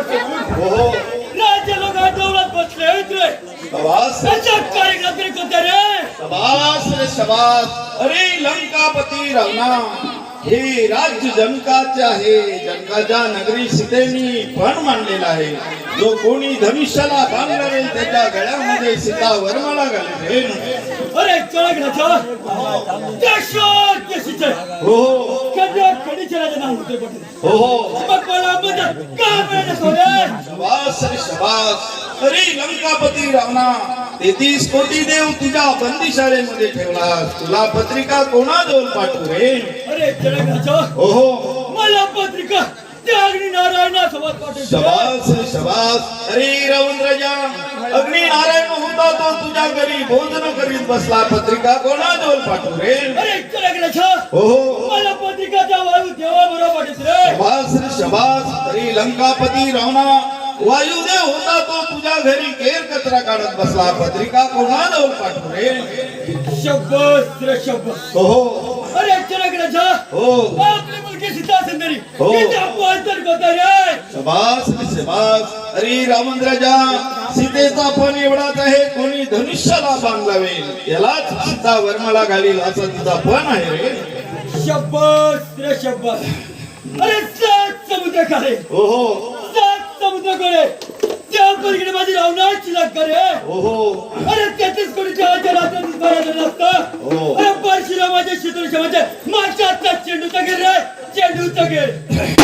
राज्य लोक डोळ्यात बसले आहेत रे. तरी कोणत्या रे? शबास रे शबास. अरे लंकापती रावणा हे राज्य जनकाचे आहे. जनकाच्या नगरी सीतेनी पण मांडलेला आहे. जो कोणी धनुष्याला बांधणार त्याच्या गळ्यामध्ये सीता वर्माला घालेल. अरे हो हो. कन्या कडीचे राजा नाव होते पटेल हो हो. शबास रे? शबास अरे लंकापती रावणा तेहतीस कोटी देव तुझ्या बंदीशाळेमध्ये ठेवलास. तुला पत्रिका कोणाजवळ पाठवू रे अरे चळगण्याच्या हो हो मला पत्रिका त्या अग्नी नारायणा सोबत शबास शबास। अरे रवींद्रजा अग्नी नारायण होता तो तुझ्या घरी भोजन करीत बसला पत्रिका कोणाजवळ पाठवू रे? अरे चळगण्याच्या मला पत्रिकाचा वायू देवा बरोबर पाठवते रे। शबास रे शबास। अरे लंकापती रावणा वायुदेव होता तो तुझ्या घरी केर कचरा काढत बसला पत्रिका कोणाजवळ पाठवू रे? रे शब्बस हो चळगण्याच्या हो. आपली मुलगी सीता सुंदरी हो. करता रे शबास रे शबास अरे रामंद्रजा सीतेचा पण एवढाच आहे कोणी धनुष्याला बाण लावेल? यालाच सीता वर्माला घालील असा तिचा पण आहे रे. शब्बस रे शब्बस. अरे सात समुद्र काढे हो हो. सात समुद्रकडे त्या पलीकडे माझी रावणाची हो हो. अरे परशुरामाच्या माझ्या हातात चेंडूचा घेर रे चेंडूचा घेर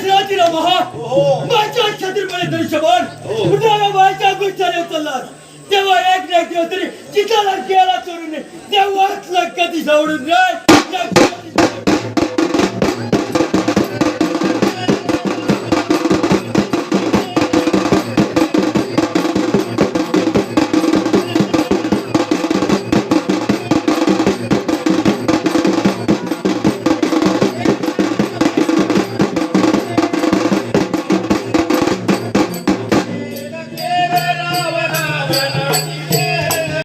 अरे दशरथी रामा माझ्या छत्रीपणे धनुष्यबाण उठाला माझ्या गुच्छाने उचलला तेव्हा एक ना एक दिवस तरी चिताला गेला चोरून तेव्हाच लंका ती सावडून रे